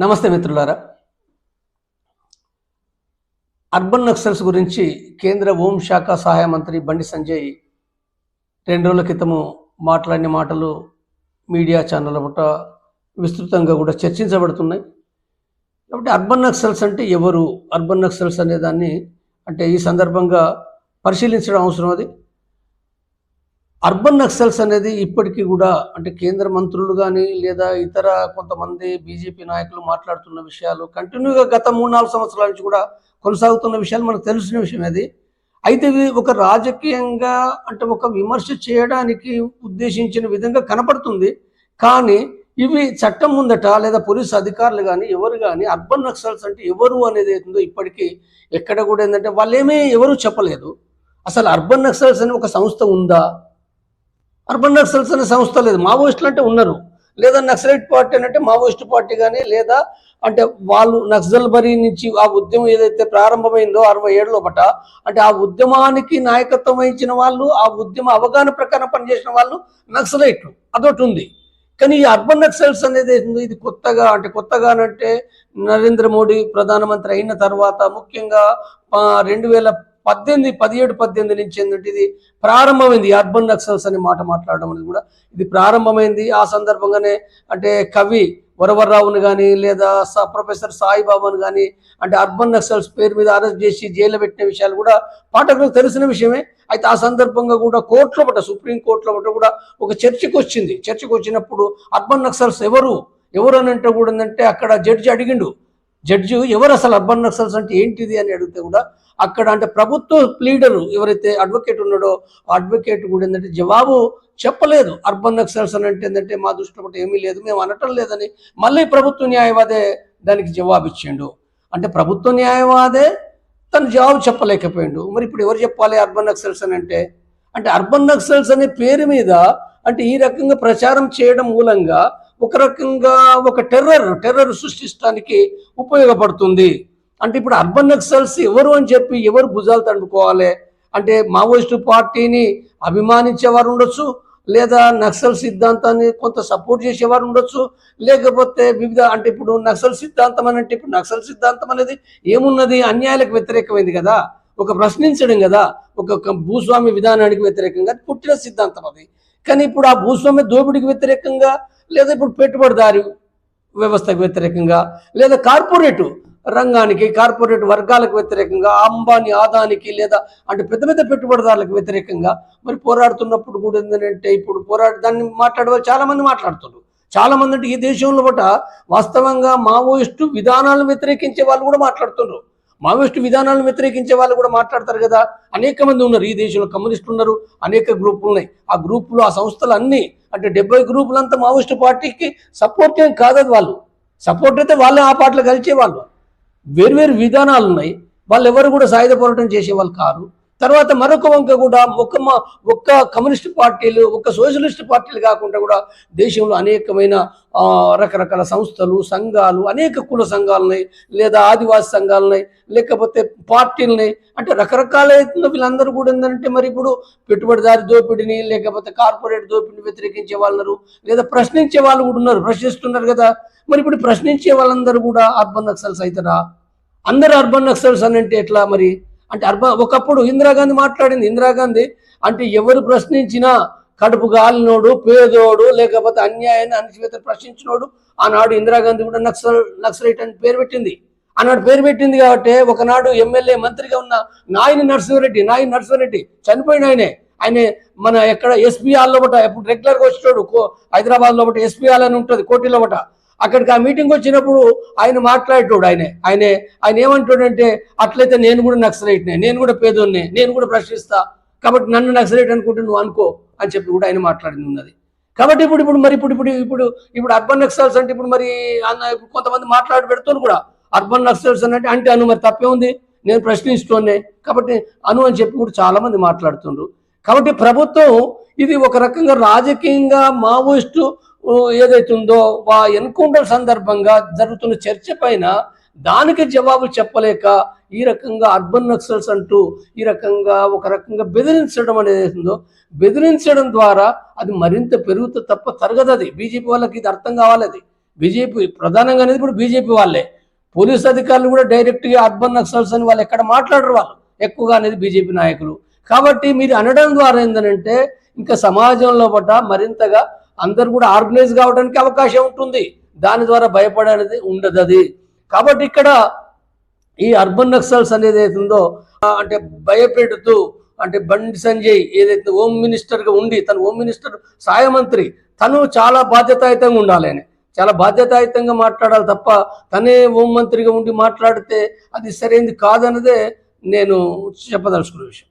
నమస్తే మిత్రులారా. అర్బన్ నక్సల్స్ గురించి కేంద్ర హోంశాఖ సహాయ మంత్రి బండి సంజయ్ రెండు రోజుల క్రితము మాట్లాడిన మాటలు మీడియా ఛానళ్ళ పుట్ట విస్తృతంగా కూడా చర్చించబడుతున్నాయి. కాబట్టి అర్బన్ నక్సల్స్ అంటే ఎవరు? అర్బన్ నక్సల్స్ అనే దాన్ని అంటే ఈ సందర్భంగా పరిశీలించడం అవసరం అది. అర్బన్ నక్సల్స్ అనేది ఇప్పటికీ కూడా అంటే కేంద్ర మంత్రులు కానీ లేదా ఇతర కొంతమంది బీజేపీ నాయకులు మాట్లాడుతున్న విషయాలు కంటిన్యూగా గత మూడు నాలుగు సంవత్సరాల నుంచి కూడా కొనసాగుతున్న విషయాలు మనకు తెలిసిన విషయం అది. అయితే ఇది ఒక రాజకీయంగా అంటే ఒక విమర్శ చేయడానికి ఉద్దేశించిన విధంగా కనపడుతుంది. కానీ ఇవి చట్టం ముందట లేదా పోలీసు అధికారులు కానీ ఎవరు కానీ అర్బన్ నక్సల్స్ అంటే ఎవరు అనేది ఏందో ఇప్పటికీ ఎక్కడ కూడా ఏంటంటే వాళ్ళేమీ ఎవరు చెప్పలేదు. అసలు అర్బన్ నక్సల్స్ అని ఒక సంస్థ ఉందా? అర్బన్ నక్సల్స్ అనే సంస్థ లేదు. మావోయిస్టులు అంటే ఉన్నారు. లేదా నక్సలైట్ పార్టీ అంటే మావోయిస్ట్ పార్టీ కానీ లేదా అంటే వాళ్ళు నక్సల్ బరీ నుంచి ఆ ఉద్యమం ఏదైతే ప్రారంభమైందో అరవై ఏడులో బట అంటే ఆ ఉద్యమానికి నాయకత్వం వహించిన వాళ్ళు ఆ ఉద్యమ అవగాహన ప్రకారం పనిచేసిన వాళ్ళు నక్సలైట్లు అదొకటి ఉంది. కానీ ఈ అర్బన్ నక్సల్స్ అనేది ఇది కొత్తగా అంటే కొత్తగా అంటే నరేంద్ర మోడీ ప్రధానమంత్రి అయిన తర్వాత ముఖ్యంగా రెండు వేల పద్దెనిమిది పదిహేడు పద్దెనిమిది నుంచి ఏంటంటే ఇది ప్రారంభమైంది. అర్బన్ నక్సల్స్ అనే మాట మాట్లాడడం అనేది కూడా ఇది ప్రారంభమైంది. ఆ సందర్భంగానే అంటే కవి వరవర్రావును కానీ లేదా స ప్రొఫెసర్ సాయిబాబాను కానీ అంటే అర్బన్ నక్సల్స్ పేరు మీద అరెస్ట్ చేసి జైల్లో పెట్టిన విషయాలు కూడా పాఠకులకు తెలిసిన విషయమే. అయితే ఆ సందర్భంగా కూడా కోర్టులో పట్ట సుప్రీం కోర్టులో పట్ట కూడా ఒక చర్చకు వచ్చింది. చర్చకు వచ్చినప్పుడు అర్బన్ నక్సల్స్ ఎవరు? ఎవరు అని అంటే కూడా ఏంటంటే అక్కడ జడ్జి అడిగిండు. జడ్జి ఎవరు అసలు అర్బన్ నక్సల్స్ అంటే ఏంటిది అని అడిగితే కూడా అక్కడ అంటే ప్రభుత్వ లీడరు ఎవరైతే అడ్వకేట్ ఉన్నాడో అడ్వకేట్ కూడా ఏంటంటే జవాబు చెప్పలేదు. అర్బన్ నక్సల్స్ అని అంటే ఏంటంటే మా దృష్టిలో ఒకటి ఏమీ లేదు మేము అనటం లేదని మళ్ళీ ప్రభుత్వ న్యాయవాదే దానికి జవాబు ఇచ్చిండు. అంటే ప్రభుత్వ న్యాయవాదే తను జవాబు చెప్పలేకపోయిండు. మరి ఇప్పుడు ఎవరు చెప్పాలి అర్బన్ నక్సల్స్ అని అంటే? అంటే అర్బన్ నక్సల్స్ అనే పేరు మీద అంటే ఈ రకంగా ప్రచారం చేయడం మూలంగా ఒక రకంగా ఒక టెర్రర్ టెర్రర్ సృష్టించడానికి ఉపయోగపడుతుంది. అంటే ఇప్పుడు అర్బన్ నక్సల్స్ ఎవరు అని చెప్పి ఎవరు భుజాలు తండుకోవాలి? అంటే మావోయిస్టు పార్టీని అభిమానించేవారు ఉండొచ్చు లేదా నక్సల్ సిద్ధాంతాన్ని కొంత సపోర్ట్ చేసేవారు ఉండొచ్చు లేకపోతే వివిధ అంటే ఇప్పుడు నక్సల్ సిద్ధాంతం అని అంటే ఇప్పుడు నక్సల్ సిద్ధాంతం అనేది ఏమున్నది? అన్యాయాలకు వ్యతిరేకమైంది కదా. ఒక ప్రశ్నించడం కదా. ఒక ఒక భూస్వామి విధానానికి వ్యతిరేకంగా పుట్టిన సిద్ధాంతం అది. కానీ ఇప్పుడు ఆ భూస్వామ్య దోపిడికి వ్యతిరేకంగా లేదా ఇప్పుడు పెట్టుబడిదారి వ్యవస్థకు వ్యతిరేకంగా లేదా కార్పొరేట్ రంగానికి కార్పొరేట్ వర్గాలకు వ్యతిరేకంగా అంబానీ ఆదానికి లేదా అంటే పెద్ద పెద్ద పెట్టుబడిదారులకు వ్యతిరేకంగా మరి పోరాడుతున్నప్పుడు కూడా ఏంటంటే ఇప్పుడు పోరాడు దాన్ని మాట్లాడే వాళ్ళు మాట్లాడుతున్నారు. చాలామంది అంటే ఈ దేశంలో బట వాస్తవంగా మావోయిస్టు విధానాలను వ్యతిరేకించే వాళ్ళు కూడా మాట్లాడుతున్నారు. మావోయిస్టు విధానాలను వ్యతిరేకించే వాళ్ళు కూడా మాట్లాడతారు కదా. అనేక మంది ఉన్నారు. ఈ దేశంలో కమ్యూనిస్టులు ఉన్నారు. అనేక గ్రూపులు ఉన్నాయి. ఆ గ్రూపులు ఆ సంస్థలు అన్నీ అంటే డెబ్బై గ్రూపులంతా మావోయిస్ట్ పార్టీకి సపోర్ట్ ఏం కాదది వాళ్ళు. సపోర్ట్ అయితే వాళ్ళే ఆ పార్టీలో కలిసే వాళ్ళు వేర్వేరు విధానాలు ఉన్నాయి వాళ్ళు ఎవరు కూడా సాయుధ పోరాటం చేసేవాళ్ళు కారు. తర్వాత మరొక వంక కూడా ఒక్క ఒక్క కమ్యూనిస్ట్ పార్టీలు ఒక్క సోషలిస్ట్ పార్టీలు కాకుండా కూడా దేశంలో అనేకమైన రకరకాల సంస్థలు సంఘాలు అనేక కుల సంఘాలని లేదా ఆదివాసీ సంఘాలని లేకపోతే పార్టీలని అంటే రకరకాల వీళ్ళందరూ కూడా ఏంటంటే మరి ఇప్పుడు పెట్టుబడిదారి దోపిడిని లేకపోతే కార్పొరేట్ దోపిడిని వ్యతిరేకించే వాళ్ళు లేదా ప్రశ్నించే వాళ్ళు కూడా ఉన్నారు ప్రశ్నిస్తున్నారు కదా. మరి ఇప్పుడు ప్రశ్నించే వాళ్ళందరూ కూడా అర్బన్ నక్సల్స్ అవుతారా అందరు అర్బన్ నక్సల్స్ అని అంటే ఎట్లా మరి? అంటే అర్బా ఒకప్పుడు ఇందిరాగాంధీ మాట్లాడింది ఇందిరాగాంధీ అంటే ఎవరు ప్రశ్నించినా కడుపు గాలినోడు పేదోడు లేకపోతే అన్యాయాన్ని అణచివేత ప్రశ్నించినోడు ఆనాడు ఇందిరాగాంధీ కూడా నక్సల్ నక్సలైట్ అని పేరు పెట్టింది. ఆనాడు పేరు పెట్టింది కాబట్టి ఒకనాడు ఎమ్మెల్యే మంత్రిగా ఉన్న నాయని నరసింహారెడ్డి నాయని నరసింహారెడ్డి చనిపోయిన ఆయనే. ఆయన మన ఎక్కడ ఎస్పీ హాల్లో బట ఎప్పుడు రెగ్యులర్గా వచ్చేటోడు కో- హైదరాబాద్లో బట ఎస్పీ హాల్ అని ఉంటుంది కోటిలో బట అక్కడికి ఆ మీటింగ్ వచ్చినప్పుడు ఆయన మాట్లాడేటోడు ఆయన. ఆయన ఆయన ఏమంటాడంటే అట్లయితే నేను కూడా నక్సలైట్నే నేను కూడా పేదోన్నే నేను కూడా ప్రశ్నిస్తా. కాబట్టి నన్ను నక్సలైట్ అనుకుంటే నువ్వు అనుకో అని చెప్పి కూడా ఆయన మాట్లాడింది ఉన్నది. కాబట్టి ఇప్పుడు ఇప్పుడు మరి ఇప్పుడు ఇప్పుడు ఇప్పుడు ఇప్పుడు అర్బన్ నక్సల్స్ అంటే ఇప్పుడు మరి అన్న ఇప్పుడు కొంతమంది మాట్లాడి పెడుతున్నారు కూడా. అర్బన్ నక్సల్స్ అంటే అంటే అను మరి తప్పే ఉంది? నేను ప్రశ్నిస్తూనే కాబట్టి అను అని చెప్పి కూడా చాలా మంది మాట్లాడుతుండ్రు. కాబట్టి ప్రభుత్వం ఇది ఒక రకంగా రాజకీయంగా మావోయిస్టు ఏదైతుందో ఏదైతే ఉందో వా ఎన్కౌంటర్ సందర్భంగా జరుగుతున్న చర్చ పైన దానికి జవాబు చెప్పలేక ఈ రకంగా అర్బన్ నక్సల్స్ అంటూ ఈ రకంగా ఒక రకంగా బెదిరించడం అనేది ఉందో బెదిరించడం ద్వారా అది మరింత పెరుగుతూ తప్ప తరగదు అది. బీజేపీ వాళ్ళకి ఇది అర్థం కావాలి బీజేపీ ప్రధానంగా అనేది ఇప్పుడు బీజేపీ వాళ్ళే. పోలీస్ అధికారులు కూడా డైరెక్ట్గా అర్బన్ నక్సల్స్ అని వాళ్ళు ఎక్కడ మాట్లాడరు వాళ్ళు. ఎక్కువగా అనేది బీజేపీ నాయకులు. కాబట్టి మీరు అనడం ద్వారా ఏంటంటే ఇంకా సమాజంలో పట్ల మరింతగా అందరు కూడా ఆర్గనైజ్ కావడానికి అవకాశం ఉంటుంది. దాని ద్వారా భయపడనేది ఉండదు అది కాబట్టి ఇక్కడ ఈ అర్బన్ నక్సల్స్ అనేది ఏదైతే ఉందో అంటే భయపెడుతూ అంటే బండి సంజయ్ ఏదైతే హోమ్ మినిస్టర్గా ఉండి తను హోమ్ మినిస్టర్ సహాయ మంత్రి తను చాలా బాధ్యతాయుతంగా ఉండాలి చాలా బాధ్యతాయుతంగా మాట్లాడాలి తప్ప తనే హోం మంత్రిగా ఉండి మాట్లాడితే అది సరైనది కాదన్నదే నేను చెప్పదలుచుకున్న విషయం.